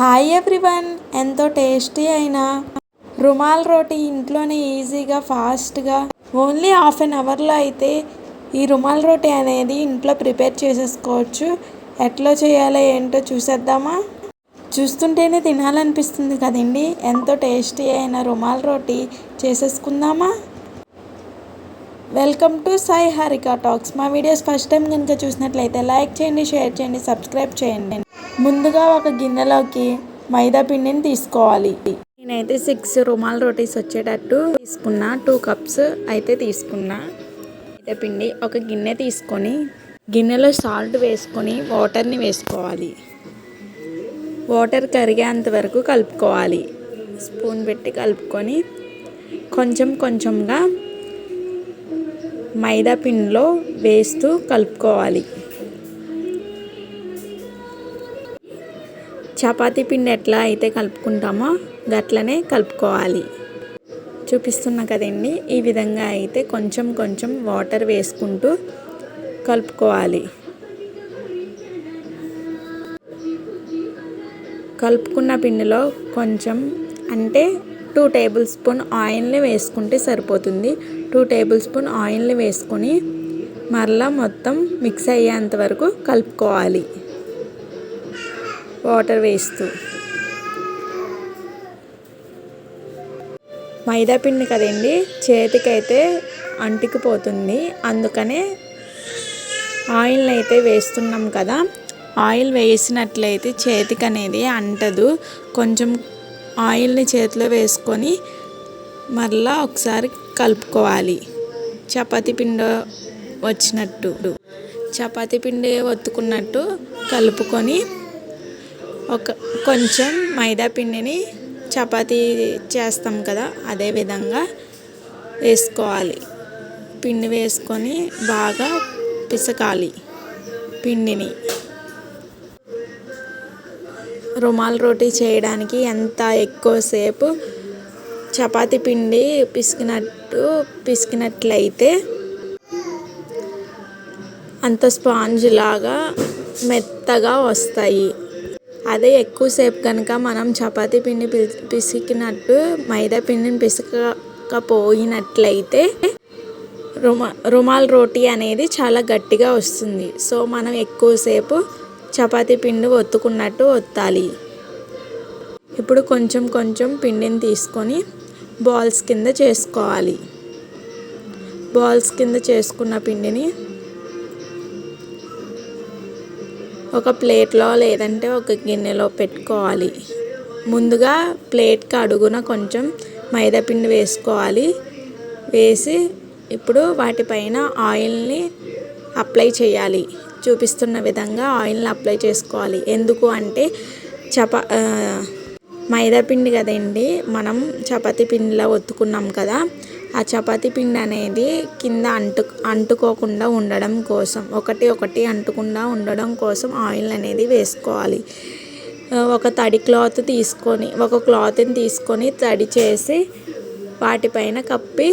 Hi everyone ఎంతో tasty అయిన రుమాల్ రోటీ ఇంట్లోనే ఈజీగా ఫాస్ట్గా ఓన్లీ హాఫ్ అన్ అవర్లో అయితే ఈ రుమాల్ రోటీ అనేది ఇంట్లో ప్రిపేర్ చేసేసుకోవచ్చు. ఎట్లా చేయాలో ఏంటో చూసేద్దామా? చూస్తుంటేనే తినాలనిపిస్తుంది కదండి. ఎంతో టేస్టీ అయిన రుమాల్ roti చేసేసుకుందామా? Welcome to Sai Harika talks మా వీడియోస్ ఫస్ట్ టైం కనుక చూసినట్లయితే లైక్ చేయండి షేర్ చేయండి సబ్స్క్రైబ్ చేయండి. ముందుగా ఒక గిన్నెలోకి మైదా పిండిని తీసుకోవాలి. నేనైతే సిక్స్ రుమాల్ రోటీస్ వచ్చేటట్టు తీసుకున్నా. టూ కప్స్ అయితే తీసుకున్నా. మైదా పిండి ఒక గిన్నె తీసుకొని గిన్నెలో సాల్ట్ వేసుకొని వాటర్ని వేసుకోవాలి. వాటర్ కరిగేంత వరకు కలుపుకోవాలి. స్పూన్ పెట్టి కలుపుకొని కొంచెం కొంచెంగా మైదా పిండిలో వేస్తూ కలుపుకోవాలి. చపాతీ పిండి ఎట్లా అయితే కలుపుకుంటామో గట్లనే కలుపుకోవాలి. చూపిస్తున్నా కదండి ఈ విధంగా అయితే కొంచెం కొంచెం వాటర్ వేసుకుంటూ కలుపుకోవాలి. కలుపుకున్న పిండిలో కొంచెం అంటే టూ టేబుల్ స్పూన్ ఆయిల్ని వేసుకుంటే సరిపోతుంది. టూ టేబుల్ స్పూన్ ఆయిల్ని వేసుకొని మరలా మొత్తం మిక్స్ అయ్యేంత వరకు కలుపుకోవాలి. వాటర్ వేస్తూ. మైదా పిండి కదండి చేతికైతే అంటికిపోతుంది. అందుకనే ఆయిల్ని అయితే వేస్తున్నాం కదా. ఆయిల్ వేసినట్లయితే చేతికి అనేది అంటదు. కొంచెం ఆయిల్ని చేతిలో వేసుకొని మరలా ఒకసారి కలుపుకోవాలి. చపాతీ పిండి వచ్చినట్టు. చపాతీ పిండి ఒత్తుకున్నట్టు కలుపుకొని ఒక కొంచెం మైదా పిండిని చపాతీ చేస్తాం కదా అదే విధంగా వేసుకోవాలి. పిండి వేసుకొని బాగా పిసకాలి పిండిని. రుమాల్ రోటీ చేయడానికి ఎంత ఎక్కువసేపు చపాతి పిండి పిసికినట్టు పిసికినట్లయితే అంత స్పాంజ్ లాగా మెత్తగా వస్తాయి. అదే ఎక్కువసేపు కనుక మనం చపాతీ పిండి పిసికినట్టు మైదా పిండిని పిసకపోయినట్లయితే రుమా రుమాల్ రోటీ అనేది చాలా గట్టిగా వస్తుంది. సో మనం ఎక్కువసేపు చపాతీ పిండి ఒత్తుకున్నట్టు ఒత్తాలి. ఇప్పుడు కొంచెం కొంచెం పిండిని తీసుకొని బాల్స్ కింద చేసుకోవాలి. బాల్స్ కింద చేసుకున్న పిండిని ఒక ప్లేట్లో లేదంటే ఒక గిన్నెలో పెట్టుకోవాలి. ముందుగా ప్లేట్కి అడుగున కొంచెం మైదాపిండి వేసుకోవాలి. వేసి ఇప్పుడు వాటిపైన ఆయిల్ని అప్లై చేయాలి. చూపిస్తున్న విధంగా ఆయిల్ని అప్లై చేసుకోవాలి. ఎందుకు అంటే చపా మైదా పిండి కదండి మనం చపాతీ పిండిలో ఒత్తుకున్నాం కదా ఆ చపాతీ పిండి అనేది కింద అంటు అంటుకోకుండా ఉండడం కోసం ఒకటి ఒకటి అంటకుండా ఉండడం కోసం ఆయిల్ అనేది వేసుకోవాలి. ఒక తడి క్లాత్ తీసుకొని ఒక క్లాత్ని తీసుకొని తడి చేసి వాటిపైన కప్పి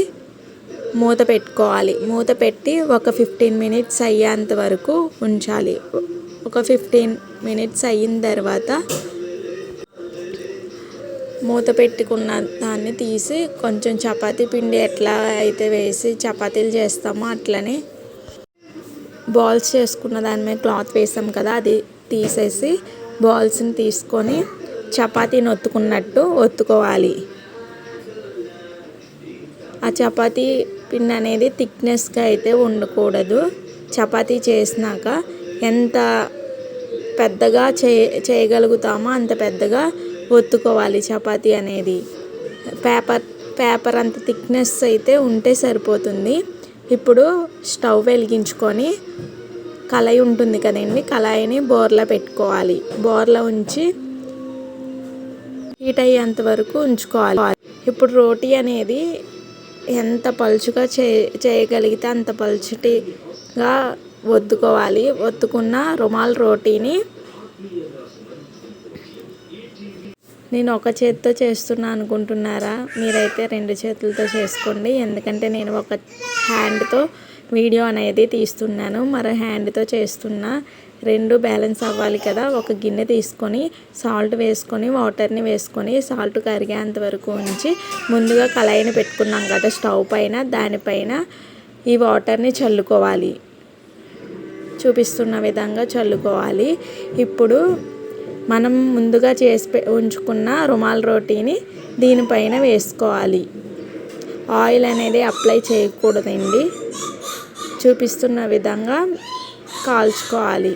మూత పెట్టుకోవాలి. మూత పెట్టి ఒక ఫిఫ్టీన్ మినిట్స్ అయ్యేంత వరకు ఉంచాలి. ఒక ఫిఫ్టీన్ మినిట్స్ అయిన తర్వాత మూత పెట్టుకున్న దాన్ని తీసి కొంచెం చపాతీ పిండి ఎట్లా అయితే వేసి చపాతీలు చేస్తామో అట్లనే బాల్స్ చేసుకున్న దాని మీద క్లాత్ వేసాం కదా అది తీసేసి బాల్స్ని తీసుకొని చపాతీని ఒత్తుకున్నట్టు ఒత్తుకోవాలి. ఆ చపాతీ పిండి అనేది థిక్నెస్గా అయితే ఉండకూడదు. చపాతీ చేసినాక ఎంత పెద్దగా చే చేయగలుగుతామో అంత పెద్దగా ఒత్తుకోవాలి చపాతీ అనేది. పేపర్ పేపర్ అంత థిక్నెస్ అయితే ఉంటే సరిపోతుంది. ఇప్పుడు స్టవ్ వెలిగించుకొని కళాయి ఉంటుంది కదండి కళాయిని బోర్లో పెట్టుకోవాలి. బోర్లో ఉంచి హీట్ అయ్యేంత వరకు ఉంచుకోవాలి. ఇప్పుడు రోటీ అనేది ఎంత పలుచుగా చే చేయగలిగితే అంత పలుచటిగా ఒత్తుకోవాలి. ఒత్తుకున్న రుమాల్ రోటీని నేను ఒక చేతితో చేస్తున్నా అనుకుంటున్నారా? మీరైతే రెండు చేతులతో చేసుకోండి. ఎందుకంటే నేను ఒక హ్యాండ్తో వీడియో అనేది తీస్తున్నాను. మరో హ్యాండ్తో చేస్తున్నా. రెండు బ్యాలెన్స్ అవ్వాలి కదా. ఒక గిన్నె తీసుకొని సాల్ట్ వేసుకొని వాటర్ని వేసుకొని సాల్ట్ కరిగేంత వరకు ఉంచి ముందుగా కళాయిని పెట్టుకున్నాం కదా స్టవ్ పైన. దానిపైన ఈ వాటర్ని చల్లుకోవాలి. చూపిస్తున్న విధంగా చల్లుకోవాలి. ఇప్పుడు మనం ముందుగా చేసి ఉంచుకున్న రుమాల్ రోటీని దీనిపైన వేసుకోవాలి. ఆయిల్ అనేది అప్లై చేయకూడదండి. చూపిస్తున్న విధంగా కాల్చుకోవాలి.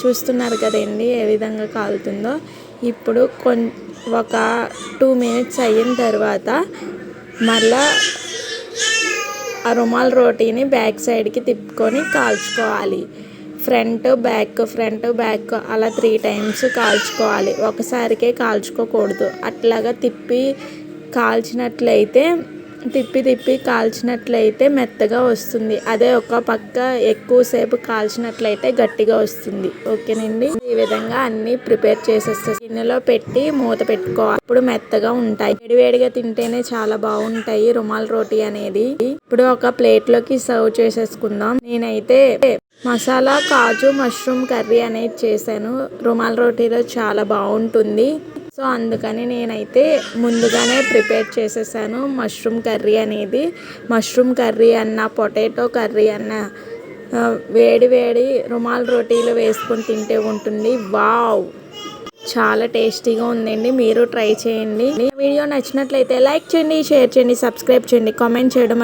చూస్తున్నారు కదండి ఏ విధంగా కాలుతుందో. ఇప్పుడు కొన్ ఒక టూ మినిట్స్ అయిన తర్వాత మళ్ళా ఆ రుమాల్ రోటీని బ్యాక్ సైడ్కి తిప్పుకొని కాల్చుకోవాలి. ఫ్రంట్ బ్యాక్ ఫ్రంట్ బ్యాక్ అలా త్రీ టైమ్స్ కాల్చుకోవాలి. ఒకసారికే కాల్చుకోకూడదు. అట్లాగా తిప్పి కాల్చినట్లయితే తిప్పి తిప్పి కాల్చినట్లయితే మెత్తగా వస్తుంది. అదే ఒక పక్క ఎక్కువసేపు కాల్చినట్లయితే గట్టిగా వస్తుంది. ఓకేనండి? ఈ విధంగా అన్ని ప్రిపేర్ చేసేస్తే గిన్నెలో పెట్టి మూత పెట్టుకోవాలి. ఇప్పుడు మెత్తగా ఉంటాయి. వేడివేడిగా తింటేనే చాలా బాగుంటాయి రుమాల్ రోటీ అనేది. ఇప్పుడు ఒక ప్లేట్లోకి సర్వ్ చేసేసుకుందాం. నేనైతే మసాలా కాజు మష్రూమ్ కర్రీ అనేది చేశాను. రుమాల్ రోటీలో చాలా బాగుంటుంది. సో అందుకని నేనైతే ముందుగానే ప్రిపేర్ చేసేసాను మష్రూమ్ కర్రీ అనేది. మష్రూమ్ కర్రీ అన్న పొటాటో కర్రీ అన్న వేడి వేడి రుమాల్ రోటీలు వేసుకొని తింటే ఉంటుంది. వావ్! చాలా టేస్టీగా ఉందండి. మీరు ట్రై చేయండి. వీడియో నచ్చినట్లయితే లైక్ చేయండి షేర్ చేయండి సబ్స్క్రైబ్ చేయండి కామెంట్ చేయడం